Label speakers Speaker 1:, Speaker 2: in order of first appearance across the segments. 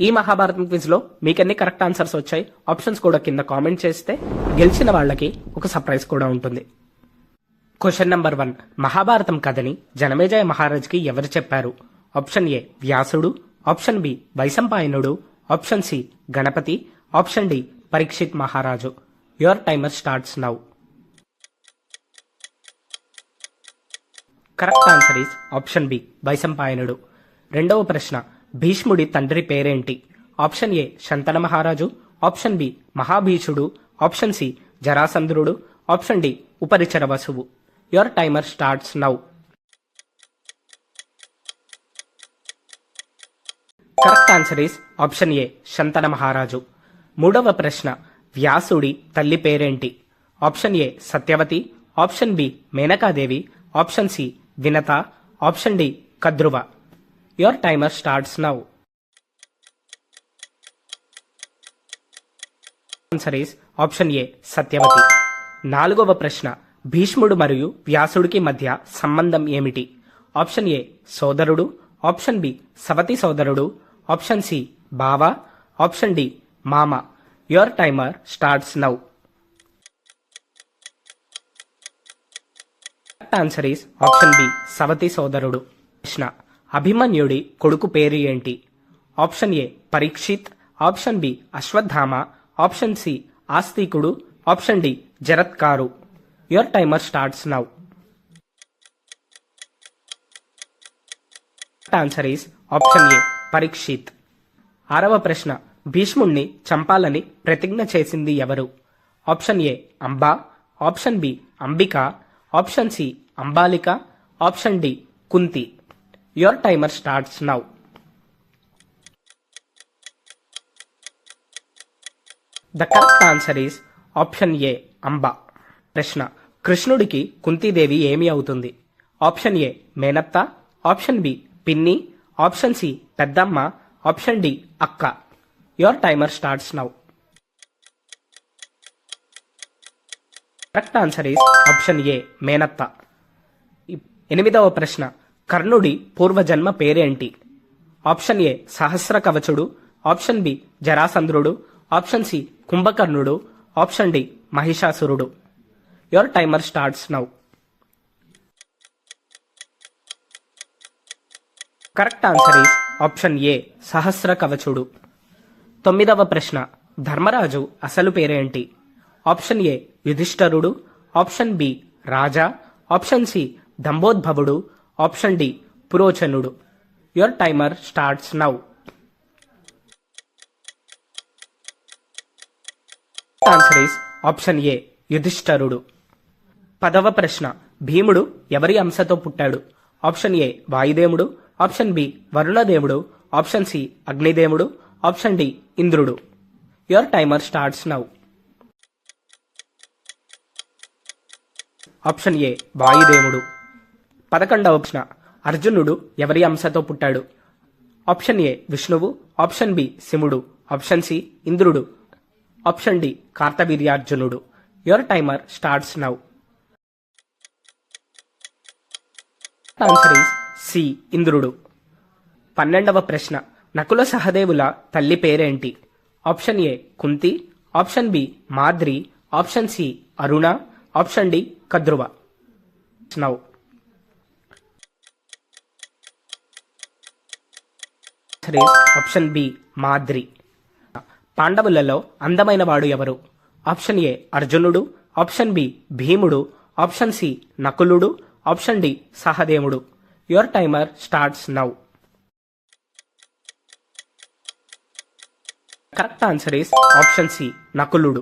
Speaker 1: ఈ మహాభారతం క్విజ్లో మీకెన్ని కరెక్ట్ ఆన్సర్స్ వచ్చాయి ఆప్షన్స్ కూడా కింద కామెంట్ చేస్తే గెలిచిన వాళ్ళకి ఒక సర్ప్రైజ్ కూడా ఉంటుంది. క్వశ్చన్ నంబర్ వన్ మహాభారతం కథని జనమేజయ మహారాజ్కి ఎవరు చెప్పారు? ఆప్షన్ ఏ వ్యాసుడు. Option B వైశంపాయనుడు. Option C Ganapati. Option D Parikshit మహారాజు. Your timer starts now correct answer is option B వైశంపాయనుడు. రెండవ ప్రశ్న. భీష్ముడి తండ్రి పేరేంటి? ఆప్షన్ ఏ శంతన మహారాజు ఆప్షన్ బి మహాభీషుడు ఆప్షన్ సి జరాసంద్రుడు option D ఉపరిచర Vasuvu. Your timer starts now. Correct answer is option A Shantanu మహారాజు. మూడవ ప్రశ్న వ్యాసుడి తల్లి పేరేంటి? Option A Satyavati option B Menakadevi option C Vinata option D Kadruva. Your timer starts now answer is option A Satyavati నాలుగవ ప్రశ్న భీష్ముడు మరియు వ్యాసుడికి మధ్య సంబంధం ఏమిటి? ఆప్షన్ ఏ సోదరుడు. ఆప్షన్ బి సవతి సోదరుడు. ఆప్షన్ సి బావ. ఆప్షన్ డి మామ. Your timer starts now answer is option B సవతి సోదరుడు. కృష్ణ అభిమన్యుడి కొడుకు పేరు ఏంటి? Option A Parikshit option B Ashwatthama option C ఆస్తికుడు option D Jaratkaru. Your timer starts now answer is option A Parikshit. ఆరవ ప్రశ్న భీష్ముణ్ణి చంపాలని ప్రతిజ్ఞ చేసింది ఎవరు? Option A Amba option B Ambika option C Ambalika option D Kunti. Your timer starts now the correct answer is option A Amba ప్రశ్న. కృష్ణుడికి కుంతీదేవి ఏమి అవుతుంది? ఆప్షన్ ఏ మేనత్త. ఆప్షన్ బి పిన్ని. ఆప్షన్ సి పెద్దమ్మ. ఆప్షన్ డి అక్క. Your timer starts now correct answer is option A మేనత్త. ఎనిమిదవ ప్రశ్న. కర్ణుడి పూర్వజన్మ పేరేంటి? ఆప్షన్ ఏ సహస్ర కవచుడు ఆప్షన్ బి జరాసంద్రుడు ఆప్షన్ సి కుంభకర్ణుడు ఆప్షన్ డి మహిషాసురుడు. Your timer starts now. Correct answer is option A సహస్ర కవచుడు తొమ్మిదవ ప్రశ్న. ధర్మరాజు అసలు పేరేంటి? Option A యుధిష్ఠరుడు option B Raja option C దంబోద్భవుడు option D పురోచనుడు. Your timer starts now answer is option A యుధిష్ఠరుడు. పదవ ప్రశ్న భీముడు ఎవరి అంశతో పుట్టాడు? ఆప్షన్ ఏ వాయుదేవుడు. ఆప్షన్ బి వరుణదేవుడు. ఆప్షన్ సి అగ్నిదేవుడు. ఆప్షన్ డి ఇంద్రుడు. Your timer starts now option A వాయుదేవుడు. పదకొండవ ప్రశ్న. అర్జునుడు ఎవరి అంశతో పుట్టాడు? ఆప్షన్ ఏ విష్ణువు ఆప్షన్ బి శివుడు ఆప్షన్ సి ఇంద్రుడు option D కార్తవీర్యార్జునుడు. Your timer starts now answer is C ఇంద్రుడు. పన్నెండవ ప్రశ్న. నకుల సహదేవుల తల్లి పేరేంటి? Option A Kunti option B Madri option C Aruna option D Kadruva. Now option B Madri. పాండవులలో అందమైన వాడు ఎవరు? ఆప్షన్ ఏ అర్జునుడు. ఆప్షన్ బి భీముడు. ఆప్షన్ సి నకులుడు. ఆప్షన్ డి సహదేవుడు. Your timer starts now correct answer is option C నకులుడు.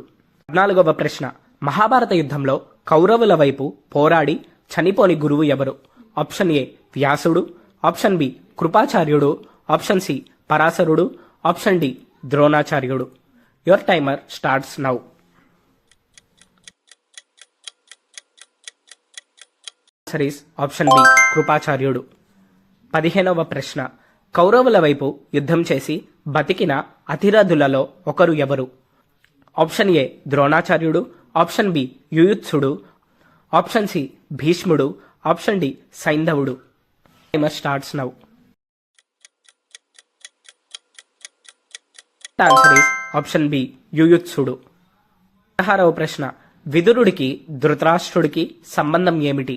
Speaker 1: పద్నాలుగవ ప్రశ్న. మహాభారత యుద్ధంలో కౌరవుల వైపు పోరాడి చనిపోని గురువు ఎవరు? ఆప్షన్ ఏ వ్యాసుడు. ఆప్షన్ బి కృపాచార్యుడు. ఆప్షన్ సి పరాశరుడు. Option D Dronacharyudu. Your timer starts now answer is option B కృపాచార్యుడు. పదిహేనవ ప్రశ్న. కౌరవుల వైపు యుద్ధం చేసి బతికిన అతిరథులలో ఒకరు ఎవరు? ఆప్షన్ ఏ ద్రోణాచార్యుడు. ఆప్షన్ బి యుయుత్సుడు. ఆప్షన్ సి భీష్ముడు. Option D సైంధవుడు. Timer starts now answer is option B యుయుత్సుడు పదహారవ ప్రశ్న విదురుడికి ధృతరాష్ట్రుడికి సంబంధం ఏమిటి?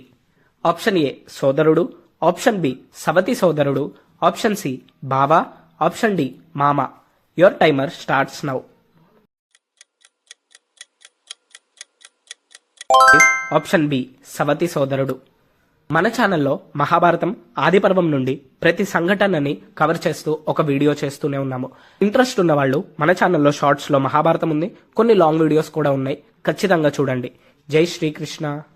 Speaker 1: ఆప్షన్ ఏ సోదరుడు. ఆప్షన్ బి సవతి సోదరుడు. ఆప్షన్ సి బావా. ఆప్షన్ డి మామ. Your timer starts now option B సవతి సోదరుడు. మన ఛానల్లో మహాభారతం ఆదిపర్వం నుండి ప్రతి సంఘటనని కవర్ చేస్తూ ఒక వీడియో చేస్తూనే ఉన్నాము. ఇంట్రెస్ట్ ఉన్న వాళ్ళు మన ఛానల్లో షార్ట్స్లో మహాభారతం ఉంది. కొన్ని లాంగ్ వీడియోస్ కూడా ఉన్నాయి. ఖచ్చితంగా చూడండి. జై శ్రీకృష్ణ.